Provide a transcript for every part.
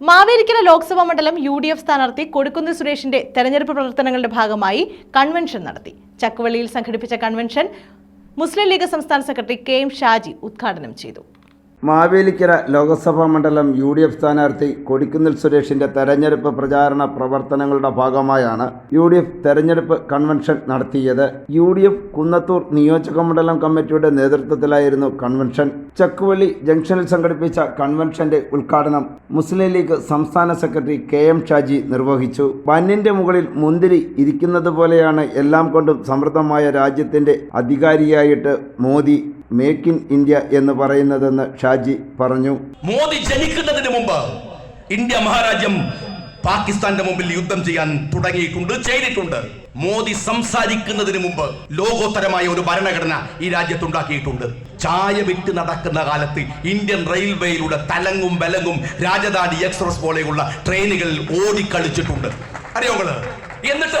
മാവേലിക്കര ലോക്സഭാ മണ്ഡലം U D F സ്ഥാനാർത്ഥി കൊടിക്കുന്നിൽ സുരേഷിന്റെ തെരഞ്ഞെടുപ്പ് പ്രവർത്തനങ്ങളുടെ ഭാഗമായി കൺവെൻഷൻ നടത്തി. ചക്കുവള്ളിയിൽ സംഘടിപ്പിച്ച കൺവെൻഷൻ മുസ്ലിം ലീഗ് സംസ്ഥാന സെക്രട്ടറി കെ എം ഷാജി ഉദ്ഘാടനം ചെയ്തു. മാവേലിക്കര ലോക്സഭാ മണ്ഡലം യു ഡി എഫ് സ്ഥാനാർത്ഥി കൊടിക്കുന്നിൽ സുരേഷിന്റെ തെരഞ്ഞെടുപ്പ് പ്രചാരണ പ്രവർത്തനങ്ങളുടെ ഭാഗമായാണ് യു ഡി എഫ് തെരഞ്ഞെടുപ്പ് കൺവെൻഷൻ നടത്തിയത്. യു ഡി എഫ് കുന്നത്തൂർ നിയോജക മണ്ഡലം കമ്മിറ്റിയുടെ നേതൃത്വത്തിലായിരുന്നു കൺവെൻഷൻ. ചക്കുവള്ളി ജംഗ്ഷനിൽ സംഘടിപ്പിച്ച കൺവെൻഷന്റെ ഉദ്ഘാടനം മുസ്ലിം ലീഗ് സംസ്ഥാന സെക്രട്ടറി കെ എം ഷാജി നിർവഹിച്ചു. പന്നിന്റെ മുകളിൽ മുന്തിരി ഇരിക്കുന്നത് പോലെയാണ് എല്ലാം കൊണ്ടും സമൃദ്ധമായ രാജ്യത്തിന്റെ അധികാരിയായിട്ട് മോദി മേക്ക് ഇൻ ഇന്ത്യ എന്ന് പറയുന്നതെന്ന് ഷാജി പറഞ്ഞു. മോദി ജനിക്കുന്നതിന് മുമ്പ് ഇന്ത്യ മഹാരാജ്യം പാകിസ്ഥാന്റെ മുമ്പിൽ യുദ്ധം ചെയ്യാൻ തുടങ്ങിയിട്ടുണ്ട് ചെയ്തിട്ടുണ്ട്. മോദി സംസാരിക്കുന്നതിന് മുമ്പ് ലോകോത്തരമായ ഒരു ഭരണഘടന ഈ രാജ്യത്തുണ്ടാക്കിയിട്ടുണ്ട്. ചായ വിറ്റ് നടക്കുന്ന കാലത്ത് ഇന്ത്യൻ റെയിൽവേയിലൂടെ തലങ്ങും ബലങ്ങും രാജധാനി എക്സ്പ്രസ് പോലെയുള്ള ട്രെയിനുകളിൽ ഓടിക്കളിച്ചിട്ടുണ്ട്. അറിയോ എന്നിട്ട്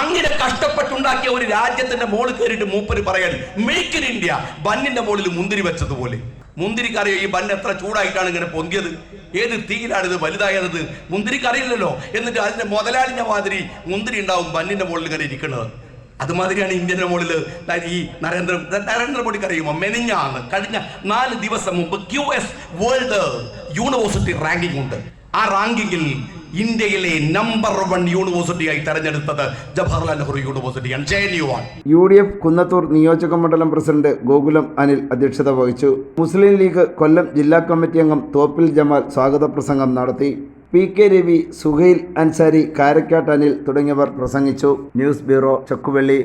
അങ്ങനെ കഷ്ടപ്പെട്ടുണ്ടാക്കിയ ഒരു രാജ്യത്തിന്റെ മോളിൽ കയറിയിട്ട് മൂപ്പര് പറയാൻ മേക്ക് ഇൻ ഇന്ത്യ ബന്നിന്റെ മോളിൽ മുന്തിരി വെച്ചതുപോലെ. മുന്തിരിക്കറിയോ? ഈ ബന്ന് എത്ര ചൂടായിട്ടാണ് ഇങ്ങനെ പൊന്തിയത്. ഏത് തീയിലാണ് ഇത് വലുതായത് മുന്തിരിക്കറിയില്ലല്ലോ. എന്നിട്ട് അതിന്റെ മുതലാളിന്റെ മാതിരി മുന്തിരി ഉണ്ടാവും ബന്നിന്റെ മുകളിൽ ഇങ്ങനെ ഇരിക്കുന്നത്. അതുമാതിരിയാണ് ഇന്ത്യന്റെ മുകളിൽ ഈ നരേന്ദ്ര നരേന്ദ്രമോദിക്ക് അറിയുമോ മെനിഞ്ഞാണ് കഴിഞ്ഞ നാല് ദിവസം മുമ്പ് Q S world university ranking ഉണ്ട്. ആ റാങ്കിങ്ങിൽ ഇന്ത്യയിലെ നമ്പർ വൺ യൂണിവേഴ്സിറ്റിയായി തെരഞ്ഞെടുത്തത് ജവഹർലാൽ നെഹ്റു യൂണിവേഴ്സിറ്റിയാണ് യു ഡി എഫ് കുന്നത്തൂർ നിയോജക മണ്ഡലം പ്രസിഡന്റ് ഗോകുലം അനിൽ അധ്യക്ഷത വഹിച്ചു. മുസ്ലിം ലീഗ് കൊല്ലം ജില്ലാ കമ്മിറ്റി അംഗം തോപ്പിൽ ജമാൽ സ്വാഗത പ്രസംഗം നടത്തി. പി കെ രവി സുഹൈൽ അൻസാരി കാരക്കാട്ട് അനിൽ തുടങ്ങിയവർ പ്രസംഗിച്ചു. News bureau Chakkuvally.